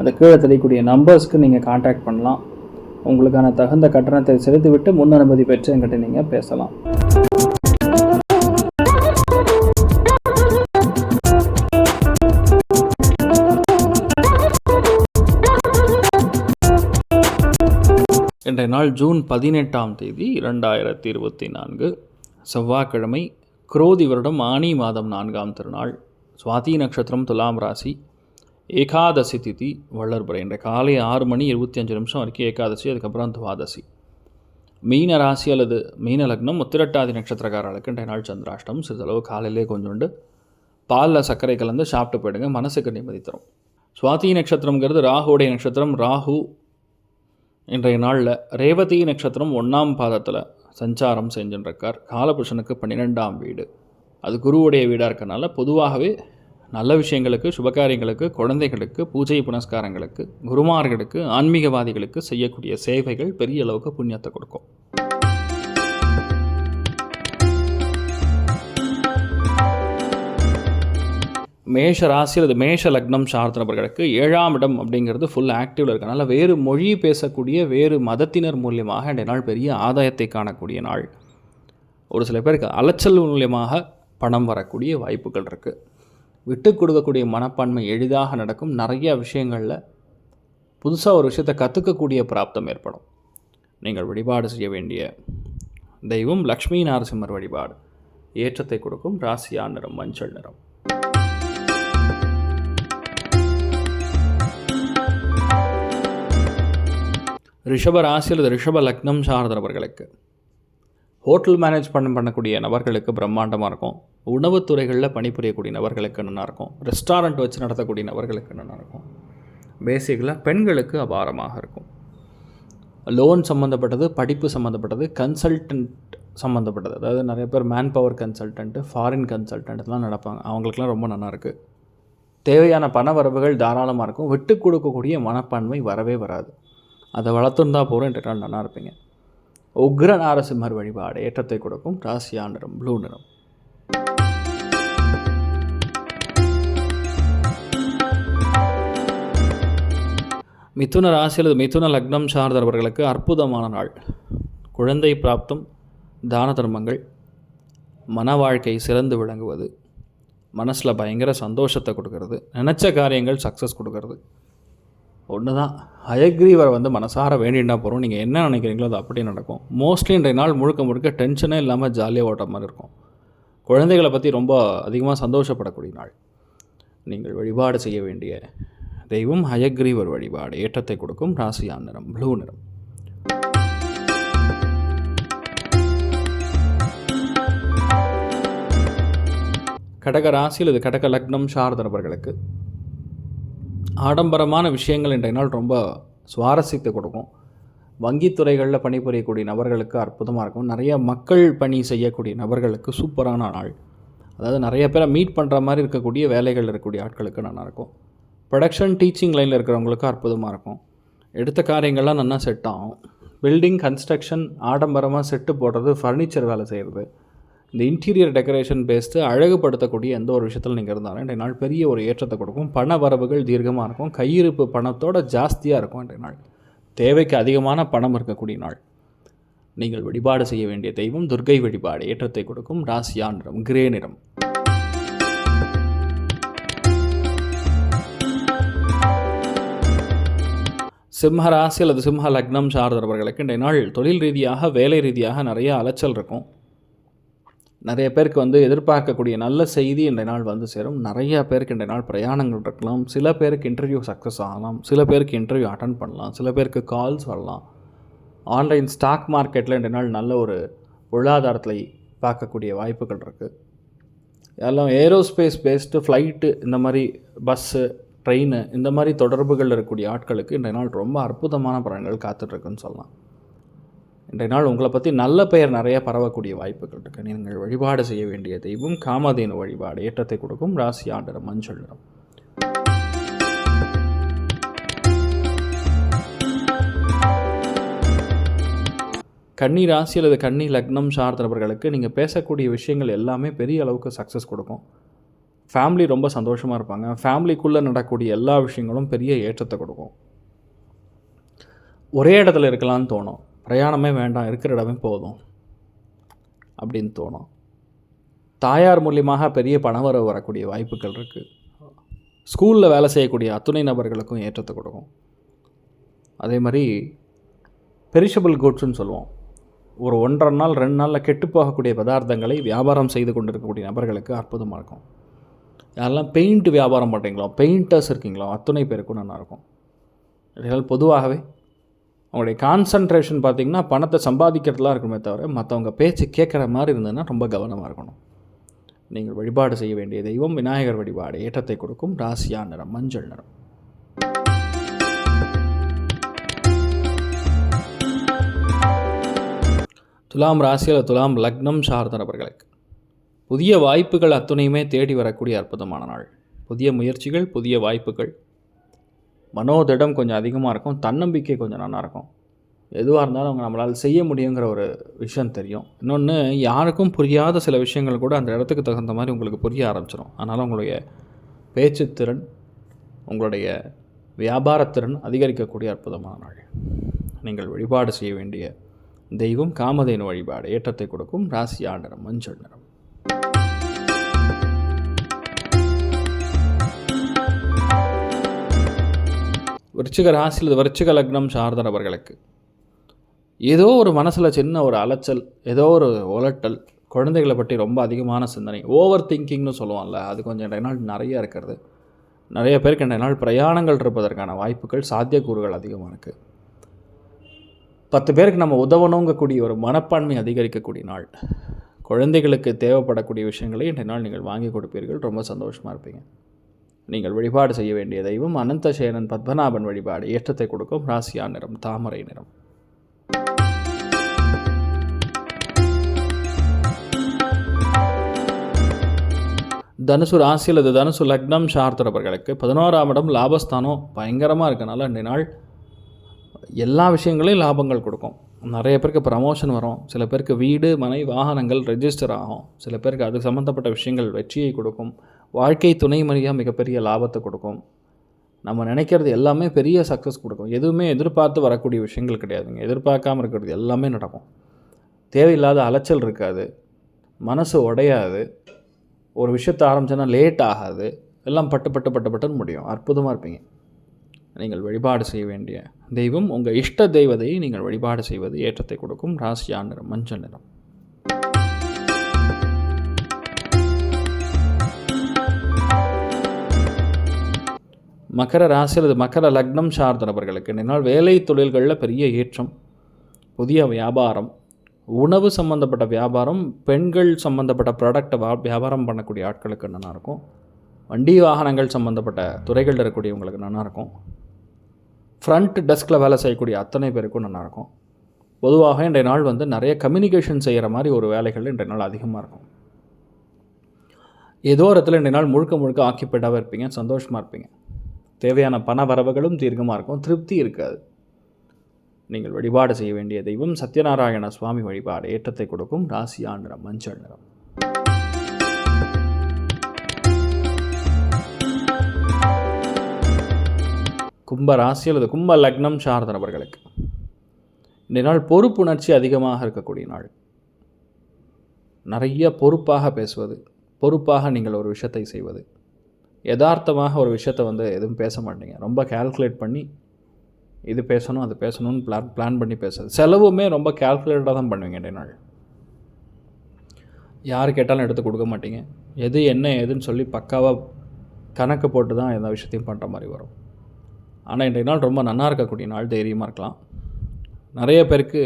அந்த கீழே தெரியக்கூடிய நம்பர்ஸ்க்கு நீங்கள் காண்டாக்ட் பண்ணலாம். உங்களுக்கான தகுந்த கட்டணத்தை செலுத்திவிட்டு முன் அனுமதி பெற்று என்கிட்ட நீங்கள் பேசலாம். இன்றைய நாள் ஜூன் பதினெட்டாம் தேதி இரண்டாயிரத்தி இருபத்தி நான்கு. செவ்வாய்க்கிழமை குரோதி வருடம் ஆனி மாதம் நான்காம் திருநாள். சுவாதி நட்சத்திரம் துலாம் ராசி. ஏகாதசி திதி வள்ளற்புரை. என்ற காலை ஆறு மணி இருபத்தி அஞ்சு நிமிஷம் வரைக்கும் ஏகாதசி அதுக்கப்புறம் துவாதசி. மீன ராசி அல்லது மீன லக்னம் முத்திரட்டாதி நட்சத்திரக்காரர்களுக்கு இன்றைய நாள் சந்திராஷ்டம் சிறிதளவு காலையிலே கொஞ்சோண்டு பாலில் சர்க்கரை கலந்து சாப்பிட்டு போயிடுங்க மனசுக்கு நிம்மதி தரும். சுவாதி நட்சத்திரங்கிறது ராகுடைய நட்சத்திரம். ராகு இன்றைய நாளில் ரேவதி நட்சத்திரம் ஒன்றாம் பாதத்தில் சஞ்சாரம் செஞ்சுருக்கார் காலபுருஷனுக்கு பன்னிரெண்டாம் வீடு. அது குருவுடைய வீடாக இருக்கனால பொதுவாகவே நல்ல விஷயங்களுக்கு சுபகாரியங்களுக்கு குழந்தைகளுக்கு பூஜை புனஸ்காரங்களுக்கு குருமார்களுக்கு ஆன்மீகவாதிகளுக்கு செய்யக்கூடிய சேவைகள் பெரிய அளவுக்கு புண்ணியத்தை கொடுக்கும். மேஷ ராசி அல்லது மேஷ லக்னம் சார்ந்த நபர்களுக்கு ஏழாம் இடம் அப்படிங்கிறது ஃபுல் ஆக்டிவில் இருக்கனால வேறு மொழி பேசக்கூடிய வேறு மதத்தினர் மூலியமாக இந்த நாள் பெரிய ஆதாயத்தை காணக்கூடிய நாள். ஒரு சில பேருக்கு அலைச்சல் மூலியமாக பணம் வரக்கூடிய வாய்ப்புகள் இருக்குது விட்டு கொடுக்கக்கூடிய மனப்பான்மை எளிதாக நடக்கும். நிறைய விஷயங்களில் புதுசாக ஒரு விஷயத்தை கற்றுக்கக்கூடிய பிராப்தம் ஏற்படும். நீங்கள் வழிபாடு செய்ய வேண்டிய தெய்வம் லக்ஷ்மி நரசிம்மர் வழிபாடு. ஏற்றத்தை கொடுக்கும் ராசியா நிறம் மஞ்சள் நிறம். ரிஷப ராசி அல்லது ரிஷப லக்னம் சார்ந்த நபர்களுக்கு ஹோட்டல் மேனேஜ் பண்ண பண்ணக்கூடிய நபர்களுக்கு பிரம்மாண்டமாக இருக்கும். உணவுத்துறைகளில் பணிபுரியக்கூடிய நபர்களுக்கு நல்லா இருக்கும்? ரெஸ்டாரண்ட் வச்சு நடத்தக்கூடிய நபர்களுக்கு நல்லா இருக்கும்? பேசிக்கலாக பெண்களுக்கு அபாரமாக இருக்கும். லோன் சம்மந்தப்பட்டது படிப்பு சம்மந்தப்பட்டது கன்சல்டன்ட் சம்மந்தப்பட்டது அதாவது நிறைய பேர் மேன் பவர் கன்சல்டன்ட்டு ஃபாரின் கன்சல்டன்ட்லாம் நடப்பாங்க. அவங்களுக்குலாம் ரொம்ப நல்லா இருக்குது தேவையான பண வரவுகள் தாராளமாக இருக்கும். விட்டு கொடுக்கக்கூடிய மனப்பான்மை வரவே வராது. அதை வளர்த்துருந்தா போகிறோம் என்ற நல்லா இருப்பீங்க. உக்ர நாரசிம்மர் வழிபாடு ஏற்றத்தை கொடுக்கும். ராசியா நிறம் ப்ளூ நிறம். மிதுன ராசி அல்லது மிதுன லக்னம் சார்ந்தவர்களுக்கு அற்புதமான நாள். குழந்தை பிராப்தம் தான தர்மங்கள் மன வாழ்க்கை சிறந்து விளங்குவது மனசில் பயங்கர சந்தோஷத்தை கொடுக்கறது நினச்ச காரியங்கள் சக்ஸஸ் கொடுக்கறது. ஒன்று தான் ஹயக்ரீவரை வந்து மனசார வேண்டினா போகிறோம் நீங்கள் என்ன நினைக்கிறீங்களோ அது அப்படியே நடக்கும். மோஸ்ட்லி இன்றைய நாள் முழுக்க முழுக்க டென்ஷனே இல்லாமல் ஜாலியாக ஓட்ட மாதிரி இருக்கும். குழந்தைகளை பற்றி ரொம்ப அதிகமாக சந்தோஷப்படக்கூடிய நாள். நீங்கள் வழிபாடு செய்ய வேண்டிய தெய்வம் ஹயக்ரீவர் வழிபாடு ஏற்றத்தை கொடுக்கும் ராசியா நிறம் ப்ளூ நிறம். கடக ராசி அல்லது கடக லக்னம் சார்ந்த நபர்களுக்கு ஆடம்பரமான விஷயங்கள் இன்றைய நாள் ரொம்ப சுவாரஸ்யத்தை கொடுக்கும். வங்கித்துறைகளில் பணிபுரியக்கூடிய நபர்களுக்கு அற்புதமாக இருக்கும். நிறைய மக்கள் பணி செய்யக்கூடிய நபர்களுக்கு சூப்பரான நாள். அதாவது நிறைய பேரை மீட் பண்ணுற மாதிரி இருக்கக்கூடிய வேலைகள் இருக்கக்கூடிய ஆட்களுக்கு நல்லாயிருக்கும் ப்ரொடக்ஷன் டீச்சிங் லைனில் இருக்கிறவங்களுக்கு அற்புதமாக இருக்கும். எடுத்த காரியங்கள்லாம் நல்லா செட் ஆகும். பில்டிங் கன்ஸ்ட்ரக்ஷன் ஆடம்பரமாக செட்டு போடுறது ஃபர்னிச்சர் வேலை செய்கிறது இந்த இன்டீரியர் டெக்கரேஷன் பேஸ்டு அழகுபடுத்தக்கூடிய எந்த ஒரு விஷயத்தில் நீங்கள் இருந்தாலும் இன்றைய நாள் பெரிய ஒரு ஏற்றத்தை கொடுக்கும். பண வரவுகள் தீர்க்கமாக இருக்கும். கையிருப்பு பணத்தோட ஜாஸ்தியாக இருக்கும் இன்றைய நாள். தேவைக்கு அதிகமான பணம் இருக்கக்கூடிய நாள். நீங்கள் வழிபாடு செய்ய வேண்டிய தெய்வம் துர்கை வழிபாடு ஏற்றத்தை கொடுக்கும். ராசியா நிறம் கிரே நிறம். சிம்ம ராசி அல்லது சிம்ம லக்னம் சார்ந்தவர்களுக்கு இன்றைய நாள் தொழில் ரீதியாக வேலை ரீதியாக நிறைய அலைச்சல் இருக்கும். நிறைய பேருக்கு வந்து எதிர்பார்க்கக்கூடிய நல்ல செய்தி இன்றைய நாள் வந்து சேரும். நிறைய பேருக்கு இன்றைய நாள் பிரயாணங்கள் இருக்கலாம். சில பேருக்கு இன்டர்வியூ சக்ஸஸ் ஆகலாம். சில பேருக்கு இன்டர்வியூ அட்டன் பண்ணலாம். சில பேருக்கு கால்ஸ் வரலாம். ஆன்லைன் ஸ்டாக் மார்க்கெட்டில் இன்றைய நாள் நல்ல ஒரு பொருளாதாரத்தில் பார்க்கக்கூடிய வாய்ப்புகள் இருக்குது எல்லாம் ஏரோஸ்பேஸ் பேஸ்டு ஃப்ளைட்டு இந்த மாதிரி பஸ்ஸு ட்ரெயின் இந்த மாதிரி தொடர்புகளில் இருக்கக்கூடிய ஆட்களுக்கு இன்றைய நாள் ரொம்ப அற்புதமான பலன்கள் காத்துட்ருக்குன்னு சொல்லலாம். இன்றைய நாள் உங்களை பற்றி நல்ல பெயர் நிறைய பரவக்கூடிய வாய்ப்புகள் இருக்குது நீங்கள் வழிபாடு செய்ய வேண்டிய தெய்வம் காமதேனு வழிபாடு ஏற்றத்தை கொடுக்கும் ராசி ஆண்டர் மஞ்சள் நிறம். கன்னி ராசி அல்லது கன்னி லக்னம் சார்ந்தவர்களுக்கு நீங்கள் பேசக்கூடிய விஷயங்கள் எல்லாமே பெரிய அளவுக்கு சக்ஸஸ் கொடுக்கும். ஃபேமிலி ரொம்ப சந்தோஷமாக இருப்பாங்க. ஃபேமிலிக்குள்ளே நடக்கக்கூடிய எல்லா விஷயங்களும் பெரிய ஏற்றத்தை கொடுக்கும். ஒரே இடத்துல இருக்கலாம்னு தோணும். பிரயாணமே வேண்டாம் இருக்கிற இடமே போதும் அப்படின்னு தோணும். தாயார் மூலியமாக பெரிய பணவரவு வரக்கூடிய வாய்ப்புகள் இருக்குது ஸ்கூலில் வேலை செய்யக்கூடிய அத்துணை நபர்களுக்கும் ஏற்றத்தை கொடுக்கும். அதே மாதிரி பெரிஷபிள் குட்ஸ்னு சொல்லுவோம். ஒரு ஒன்றரை நாள் ரெண்டு நாளில் கெட்டு போகக்கூடிய பதார்த்தங்களை வியாபாரம் செய்து கொண்டிருக்கக்கூடிய நபர்களுக்கு அற்புதமாக இருக்கும். யாரெல்லாம் பெயிண்ட் வியாபாரம் பண்ணுறீங்களோ பெயிண்டர்ஸ் இருக்கீங்களோ அத்தனை பேருக்கும் நல்லாயிருக்கும். இதனால் பொதுவாகவே அவங்களுடைய கான்சன்ட்ரேஷன் பார்த்திங்கன்னா பணத்தை சம்பாதிக்கிறதுலாம் இருக்குமே தவிர மற்றவங்க பேச்சு கேட்குற மாதிரி இருந்ததுன்னா ரொம்ப கவனமாக இருக்கணும். நீங்கள் வழிபாடு செய்ய வேண்டிய தெய்வம் விநாயகர் வழிபாடு ஏற்றத்தை கொடுக்கும் ராசியா நிறம் மஞ்சள் நிறம். துலாம் ராசியில் துலாம் லக்னம் சார்ந்த நபர்களுக்கு புதிய வாய்ப்புகள் அத்துணையுமே தேடி வரக்கூடிய அற்புதமான நாள். புதிய முயற்சிகள் புதிய வாய்ப்புகள். மனோதிடம் கொஞ்சம் அதிகமாக இருக்கும். தன்னம்பிக்கை கொஞ்சம் நல்லா இருக்கும். எதுவாக இருந்தாலும் அவங்க நம்மளால் செய்ய முடியுங்கிற ஒரு விஷயம் தெரியும். இன்னொன்று யாருக்கும் புரியாத சில விஷயங்கள் கூட அந்த இடத்துக்கு தகுந்த மாதிரி உங்களுக்கு புரிய ஆரம்பிச்சிடும் அதனால் உங்களுடைய பேச்சுத்திறன் உங்களுடைய வியாபாரத்திறன் அதிகரிக்கக்கூடிய அற்புதமான நாள். நீங்கள் வழிபாடு செய்ய வேண்டிய தெய்வம் காமதேனு வழிபாடு ஏற்றத்தை கொடுக்கும் ராசி ஆண்டனம் மஞ்சள் நிறம். விருச்சிக ராசியில் விருச்சிக லக்னம் சார்ந்த நபர்களுக்கு ஏதோ ஒரு மனசில் சின்ன ஒரு அலைச்சல் ஏதோ ஒரு உலட்டல் குழந்தைகளை பற்றி ரொம்ப அதிகமான சிந்தனை ஓவர் திங்கிங்னு சொல்லுவாங்கல்ல அது கொஞ்சம் ரெண்டு நாள் நிறைய இருக்கிறது. நிறைய பேருக்கு ரெண்டு நாள் பிரயாணங்கள் இருப்பதற்கான வாய்ப்புகள் சாத்தியக்கூறுகள் அதிகமாக இருக்குது பத்து பேருக்கு நம்ம உதவணுங்கக்கூடிய ஒரு மனப்பான்மை அதிகரிக்கக்கூடிய நாள். குழந்தைகளுக்கு தேவைப்படக்கூடிய விஷயங்களை இன்றைய நாள் நீங்கள் வாங்கி கொடுப்பீர்கள் ரொம்ப சந்தோஷமாக இருப்பீங்க. நீங்கள் வழிபாடு செய்ய வேண்டிய தெய்வம் அனந்த சேனன் பத்மநாபன் வழிபாடு. ஏற்றத்தை கொடுக்கும் ராசியா நிறம் தாமரை நிறம். தனுசு ராசி அல்லது தனுசு லக்னம் சார்ந்தவர்களுக்கு பதினோராம் இடம் லாபஸ்தானம் பயங்கரமாக இருக்கனால இந்த நாள் எல்லா விஷயங்களையும் லாபங்கள் கொடுக்கும். நிறைய பேருக்கு ப்ரமோஷன் வரும். சில பேருக்கு வீடு மனை வாகனங்கள் ரெஜிஸ்டர் ஆகும். சில பேருக்கு அது சம்மந்தப்பட்ட விஷயங்கள் வெற்றியை கொடுக்கும். வாழ்க்கை துணை மணியாக மிகப்பெரிய லாபத்தை கொடுக்கும். நம்ம நினைக்கிறது எல்லாமே பெரிய சக்ஸஸ் கொடுக்கும். எதுவுமே எதிர்பார்த்து வரக்கூடிய விஷயங்கள் கிடையாதுங்க. எதிர்பார்க்காமல் இருக்கிறது எல்லாமே நடக்கும். தேவையில்லாத அலைச்சல் இருக்காது. மனசு உடையாது. ஒரு விஷயத்தை ஆரம்பிச்சோன்னா லேட் ஆகாது. எல்லாம் பட்டு பட்டு பட்டு பட்டுன்னு முடியும். அற்புதமாக இருப்பீங்க. நீங்கள் வழிபாடு செய்ய வேண்டிய தெய்வம். உங்கள் இஷ்ட தெய்வதையை நீங்கள் வழிபாடு செய்வது ஏற்றத்தை கொடுக்கும். ராசியா நிறம் மஞ்சள் நிறம். மகர ராசி அல்லது மகர லக்னம் சார்ந்த நபர்களுக்கு இன்றைய வேலை தொழில்களில் பெரிய ஏற்றம் புதிய வியாபாரம் உணவு சம்மந்தப்பட்ட வியாபாரம் பெண்கள் சம்மந்தப்பட்ட ப்ராடக்டை வா வியாபாரம் பண்ணக்கூடிய ஆட்களுக்கு நல்லாயிருக்கும் வண்டி வாகனங்கள் சம்மந்தப்பட்ட துறைகளில் இருக்கக்கூடியவங்களுக்கு நல்லாயிருக்கும் ஃப்ரண்ட் டெஸ்கில் வேலை செய்யக்கூடிய அத்தனை பேருக்கும் நல்லாயிருக்கும் பொதுவாக இன்றைய நாள் வந்து நிறைய கம்யூனிகேஷன் செய்கிற மாதிரி ஒரு வேலைகள் இன்றைய நாள் அதிகமாக இருக்கும். ஏதோ இடத்துல இன்றைய நாள் முழுக்க முழுக்க ஆக்கியபைடாக இருப்பீங்க சந்தோஷமாக இருப்பீங்க. தேவையான பண வரவுகளும் தீர்க்கமாக இருக்கும். திருப்தி இருக்காது. நீங்கள் வழிபாடு செய்ய வேண்டிய தெய்வம் சத்யநாராயண சுவாமி வழிபாடு ஏற்றத்தை கொடுக்கும் ராசியா நிறம் மஞ்சள் நிறம். கும்ப ராசி அல்லது கும்ப லக்னம் சார்ந்த நபர்களுக்கு. இந்த நாள் பொறுப்புணர்ச்சி அதிகமாக இருக்கக்கூடிய நாள். நிறைய பொறுப்பாக பேசுவது பொறுப்பாக நீங்கள் ஒரு விஷயத்தை செய்வது யதார்த்தமாக ஒரு விஷயத்த வந்து எதுவும் பேச மாட்டீங்க. ரொம்ப கேல்குலேட் பண்ணி இது பேசணும் அது பேசணும்னு பிளான் பிளான் பண்ணி பேசுறது. செலவுமே ரொம்ப கால்குலேட்டாக தான் பண்ணுவீங்க இன்றைய நாள். யார் கேட்டாலும் எடுத்து கொடுக்க மாட்டீங்க. எது என்ன ஏதுன்னு சொல்லி பக்காவாக கணக்கு போட்டு தான் எந்த விஷயத்தையும் பண்ணுற மாதிரி வரும். ஆனால் இன்றைய நாள் ரொம்ப நன்னா இருக்கக்கூடிய நாள் தைரியமாக இருக்கலாம். நிறைய பேருக்கு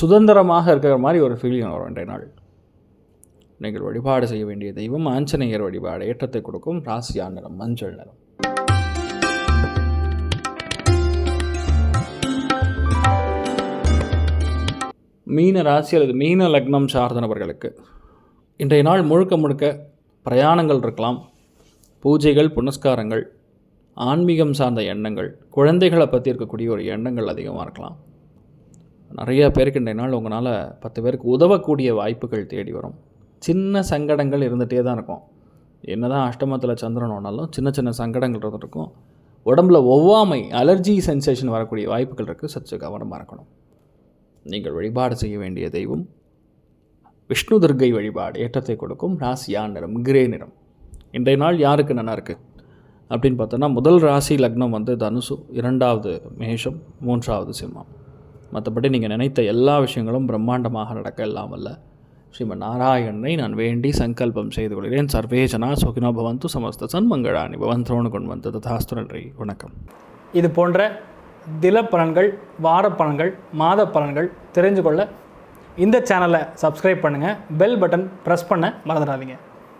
சுதந்திரமாக இருக்கிற மாதிரி ஒரு ஃபீலிங் வரும் இன்றைய நாள். நீங்கள் வழிபாடு செய்ய வேண்டிய தெய்வம் ஆஞ்சநேயர் வழிபாடு. ஏற்றத்தை கொடுக்கும் ராசியா நிறம் மஞ்சள் நிறம். மீன ராசி அல்லது மீன லக்னம் சார்ந்த நபர்களுக்கு இன்றைய நாள் முழுக்க முழுக்க பிரயாணங்கள் இருக்கலாம். பூஜைகள் புனஸ்காரங்கள் ஆன்மீகம் சார்ந்த எண்ணங்கள் குழந்தைகளை பற்றி இருக்கக்கூடிய ஒரு எண்ணங்கள் அதிகமாக இருக்கலாம். நிறைய பேருக்கு இன்றைய நாள் உங்களால் பத்து பேருக்கு உதவக்கூடிய வாய்ப்புகள் தேடி வரும். சின்ன சங்கடங்கள் இருந்துகிட்டே தான் இருக்கும். என்ன தான் அஷ்டமத்தில் சந்திரன் ஓனாலும் சின்ன சின்ன சங்கடங்கள் இருந்துருக்கும் உடம்புல ஒவ்வாமை அலர்ஜி சென்சேஷன் வரக்கூடிய வாய்ப்புகள் இருக்குது சற்று கவனமாக இருக்கணும். நீங்கள் வழிபாடு செய்ய வேண்டிய தெய்வம் விஷ்ணு துர்க்கை வழிபாடு ஏற்றத்தை கொடுக்கும். ராசியா நிறம்? கிரே நிறம். இன்றைய நாள் யாருக்கு நல்லா இருக்குது அப்படின்னு பார்த்தோன்னா முதல் ராசி லக்னம் வந்து தனுசு இரண்டாவது மேஷம் மூன்றாவது சிம்மம். மற்றபடி நீங்கள் நினைத்த எல்லா விஷயங்களும் பிரம்மாண்டமாக நடக்க இல்லாமல் இல்லை ஸ்ரீமன் நாராயணனை நான் வேண்டி சங்கல்பம் செய்து கொள்கிறேன். சர்வே ஜனா சுகினோ பவந்து சமஸ்த சன்மங்களானி பவன் திரோணு கொண்டு வந்து ததாஸ்து நன்றி. வணக்கம். இது போன்ற தில பலன்கள் வார பலன்கள் மாத பலன்கள் தெரிஞ்சு கொள்ள இந்த சேனலை சப்ஸ்கிரைப் பண்ணுங்கள் பெல் பட்டன் ப்ரெஸ் பண்ண மறந்துடாதீங்க.